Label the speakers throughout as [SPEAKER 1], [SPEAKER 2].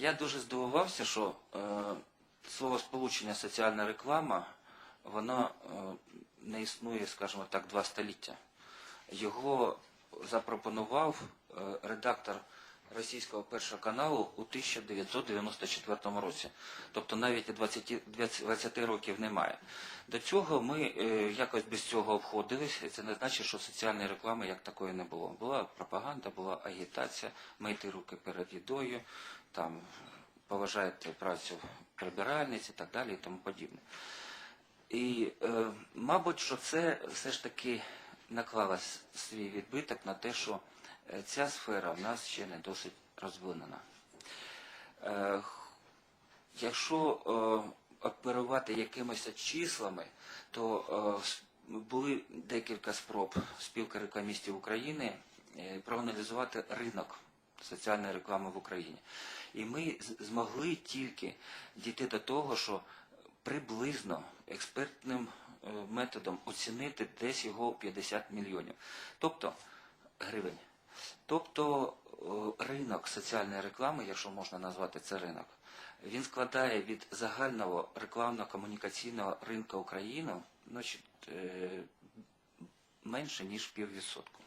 [SPEAKER 1] Я дуже здивувався, що е, слово сполучення соціальна реклама, воно е, не існує, скажімо так, два століття. Його запропонував е, редактор російського першого каналу у 1994 році. Тобто навіть 20, 20 років немає. До цього ми е, якось без цього обходились, це не значить, що соціальної реклами як такої не було. Була пропаганда, була агітація, мийте руки перед їдою, там поважайте працю прибиральниць і так далі і тому подібне. І, е, мабуть, що це все ж таки наклало свій відбиток на те, що ця сфера в нас ще не досить розвинена. Е, Якщо е, оперувати якимись числами, то е, були декілька спроб спілки рекламістів України е, проаналізувати ринок соціальної реклами в Україні. І ми змогли тільки дійти до того, що приблизно експертним е, методом оцінити десь його 50 мільйонів. Тобто гривень. Тобто е, ринок соціальної реклами, якщо можна назвати це ринок, він складає від загального рекламно-комунікаційного ринку України значить, е, менше ніж піввідсотку.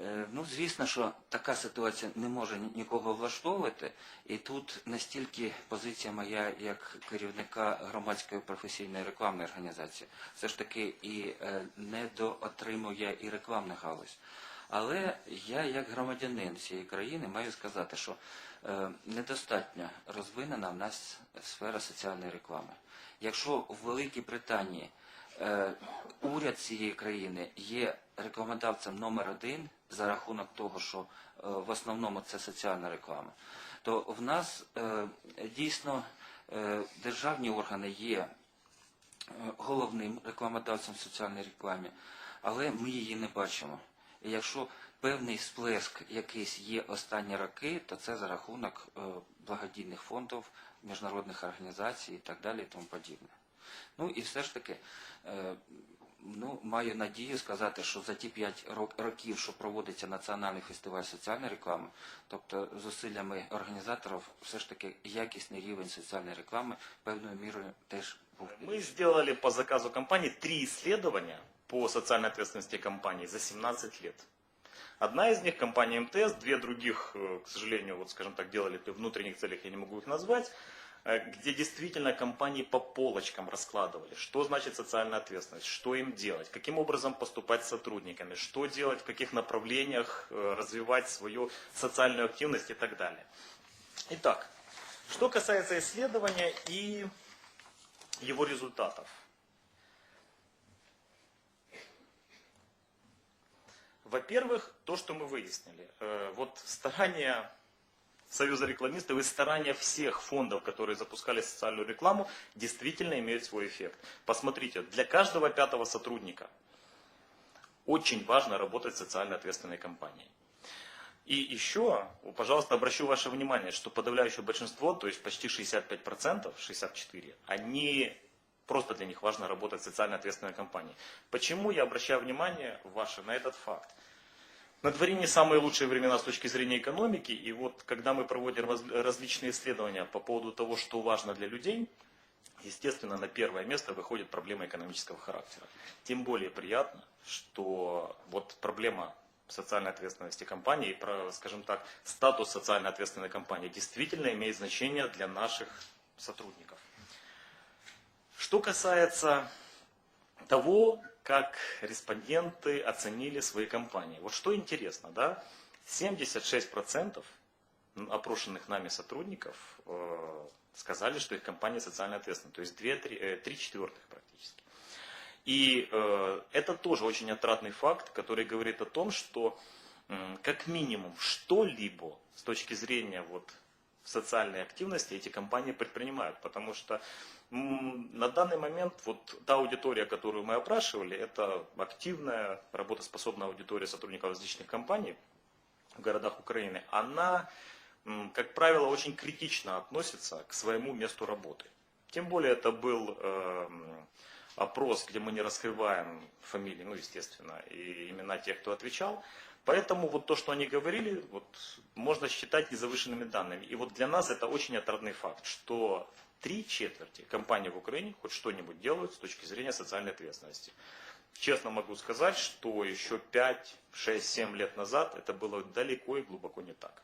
[SPEAKER 1] Е, Ну, звісно, що така ситуація не може нікого влаштовувати, і тут настільки позиція моя як керівника громадської професійної рекламної організації все ж таки і недоотримує і рекламна галузь. Але я, як громадянин цієї країни, маю сказати, що е, недостатньо розвинена в нас сфера соціальної реклами. Якщо в Великій Британії е, уряд цієї країни є рекламодавцем номер один за рахунок того, що е, в основному це соціальна реклама, то в нас дійсно державні органи є головним рекламодавцем в соціальній рекламі, але ми її не бачимо. І якщо певний сплеск якийсь є останні роки, то це за рахунок е, благодійних фондів, міжнародних організацій і так далі і тому подібне. Ну і все ж таки, е, ну, маю надію сказати, що за ті 5 років, що проводиться Національний фестиваль соціальної реклами, тобто зусиллями організаторів, все ж таки якісний рівень соціальної реклами певною мірою теж був.
[SPEAKER 2] Мы сделали по заказу компании три исследования по социальной ответственности компании за 17 лет. Одна из них компания МТС, две других, э, к сожалению, вот скажем так, делали при внутренних целях, я не могу их назвать, э, где действительно компании по полочкам раскладывали, что значит социальная ответственность, что им делать, каким образом поступать с сотрудниками, что делать, в каких направлениях э, развивать свою социальную активность и так далее. Итак, что касается исследования и его результатов. Во-первых, то, что мы выяснили. Э, Вот старания Союза рекламистов и старания всех фондов, которые запускали социальную рекламу, действительно имеют свой эффект. Посмотрите, для каждого пятого сотрудника очень важно работать в социально ответственной компании. И еще, пожалуйста, обращу ваше внимание, что подавляющее большинство, то есть почти 65%, 64%, они просто для них важно работать в социально ответственной компании. Почему я обращаю внимание ваше на этот факт? На дворе не самые лучшие времена с точки зрения экономики, и вот когда мы проводим раз- различные исследования по поводу того, что важно для людей, естественно, на первое место выходит проблема экономического характера. Тем более приятно, что вот проблема социальной ответственности компании, про, скажем так, статус социально ответственной компании действительно имеет значение для наших сотрудников. Что касается того, как респонденты оценили свои компании. Вот что интересно, да? 76% опрошенных нами сотрудников э, сказали, что их компания социально ответственна. То есть 2, 3, э, 3 четвертых практически. И э, это тоже очень отрадный факт, который говорит о том, что м, как минимум что-либо с точки зрения вот, социальной активности эти компании предпринимают. Потому что на данный момент вот та аудитория, которую мы опрашивали, это активная, работоспособная аудитория сотрудников различных компаний в городах Украины. Она, как правило, очень критично относится к своему месту работы. Тем более это был эм, опрос, где мы не раскрываем фамилии, ну, естественно, и имена тех, кто отвечал. Поэтому вот то, что они говорили, вот, можно считать незавышенными данными. И вот для нас это очень отрадный факт, что три четверти компаний в Украине хоть что-нибудь делают с точки зрения социальной ответственности. Честно могу сказать, что еще 5, 6, 7 лет назад это было далеко и глубоко не так.